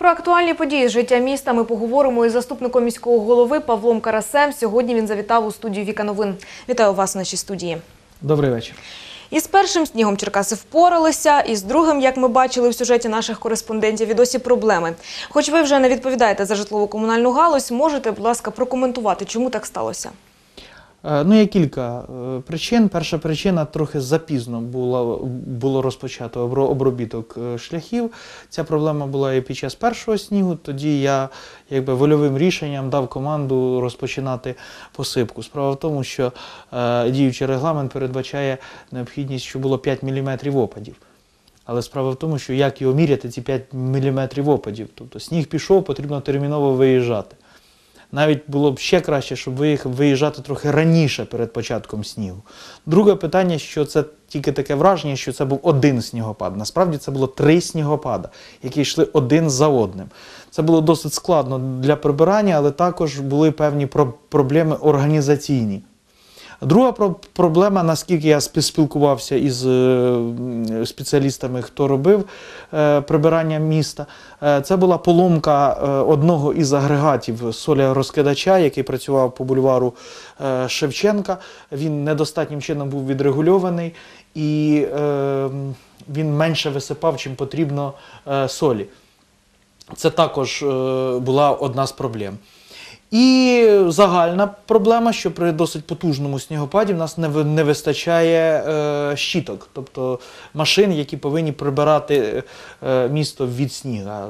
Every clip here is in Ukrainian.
Про актуальні події з життя міста ми поговоримо із заступником міського голови Павлом Карасем. Сьогодні він завітав у студію Віка Новин. Вітаю вас в нашій студії. Добрий вечір. Із першим снігом Черкаси впоралися, і з другим, як ми бачили в сюжеті наших кореспондентів, і досі проблеми. Хоч ви вже не відповідаєте за житлово-комунальну галузь, можете, будь ласка, прокоментувати, чому так сталося? Е, Ну, є кілька е, причин. Перша причина трохи запізно було, було розпочато обробіток е, шляхів. Ця проблема була і під час першого снігу. Тоді я якби вольовим рішенням дав команду розпочинати посипку. Справа в тому, що е, діючий регламент передбачає необхідність, щоб було 5 мм опадів. Але справа в тому, що як його міряти, ці 5 мм опадів. Тобто сніг пішов, потрібно терміново виїжджати. Навіть було б ще краще, щоб виїжджати трохи раніше перед початком снігу. Друге питання, що це тільки таке враження, що це був один снігопад. Насправді це було три снігопада, які йшли один за одним. Це було досить складно для прибирання, але також були певні про- проблеми організаційні. Друга проблема, наскільки я спілкувався із е, спеціалістами, хто робив е, прибирання міста, е, це була поломка одного із агрегатів соля-розкидача, який працював по бульвару Шевченка. Він недостатнім чином був відрегульований і він менше висипав, чим потрібно солі. Це також була одна з проблем. І загальна проблема, що при досить потужному снігопаді в нас не, не вистачає е, щіток, тобто машин, які повинні прибирати е, місто від сніга.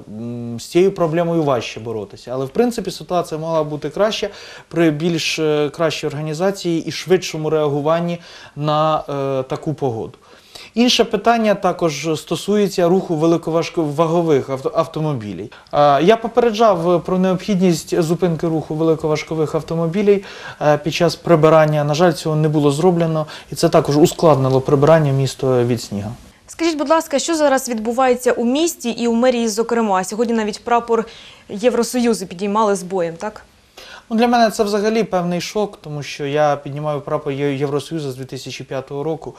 З цією проблемою важче боротися. Але в принципі ситуація могла бути краща при більш е, кращій організації і швидшому реагуванні на е, таку погоду. Інше питання також стосується руху великоважковагових авто- автомобілів. Я попереджав про необхідність зупинки руху великоважкових автомобілів е, під час прибирання. На жаль, цього не було зроблено, і це також ускладнило прибирання міста від снігу. Скажіть, будь ласка, що зараз відбувається у місті і у мерії, зокрема? Сьогодні навіть прапор Євросоюзу підіймали з боєм, так? Ну, для мене це взагалі певний шок, тому що я піднімаю прапор Євросоюзу з 2005 року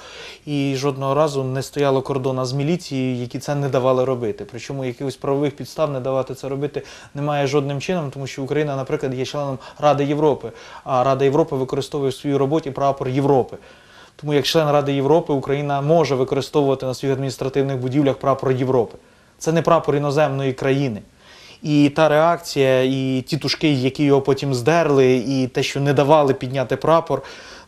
і жодного разу не стояло кордона з міліцією, які це не давали робити. Причому якихось правових підстав не давати це робити немає жодним чином, тому що Україна, наприклад, є членом Ради Європи, а Рада Європи використовує в своїй роботі прапор Європи. Тому як член Ради Європи Україна може використовувати на своїх адміністративних будівлях прапор Європи. Це не прапор іноземної країни. І та реакція, і ті тушки, які його потім здерли, і те, що не давали підняти прапор.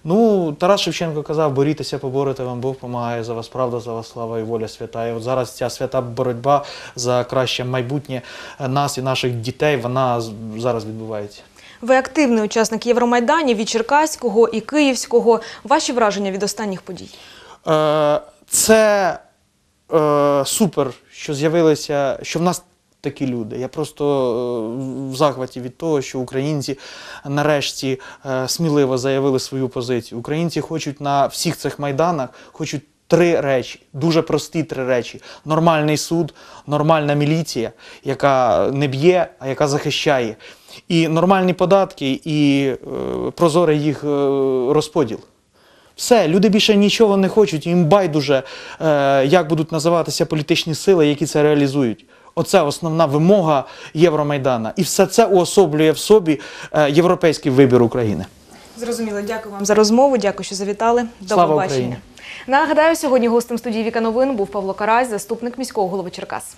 Ну, Тарас Шевченко казав, борітеся, поборете, вам Бог помагає, за вас правда, за вас слава і воля свята. І от зараз ця свята боротьба за краще майбутнє нас і наших дітей, вона зараз відбувається. Ви активний учасник Євромайданів і Черкаського, і Київського. Ваші враження від останніх подій? Е, Це е, супер, що з'явилися, що в нас такі люди. Я просто е, в захваті від того, що українці нарешті е, сміливо заявили свою позицію. Українці хочуть на всіх цих майданах, хочуть. Три речі, дуже прості три речі: нормальний суд, нормальна міліція, яка не б'є, а яка захищає, і нормальні податки, і е, прозорий їх е, розподіл. Все, люди більше нічого не хочуть, їм байдуже, е, як будуть називатися політичні сили, які це реалізують. Оце основна вимога Євромайдана. І все це уособлює в собі е, європейський вибір України. Зрозуміло, дякую вам за розмову. Дякую, що завітали. До Слава побачення. Україні! Нагадаю, сьогодні гостем студії Віка Новин був Павло Карась, заступник міського голови Черкас.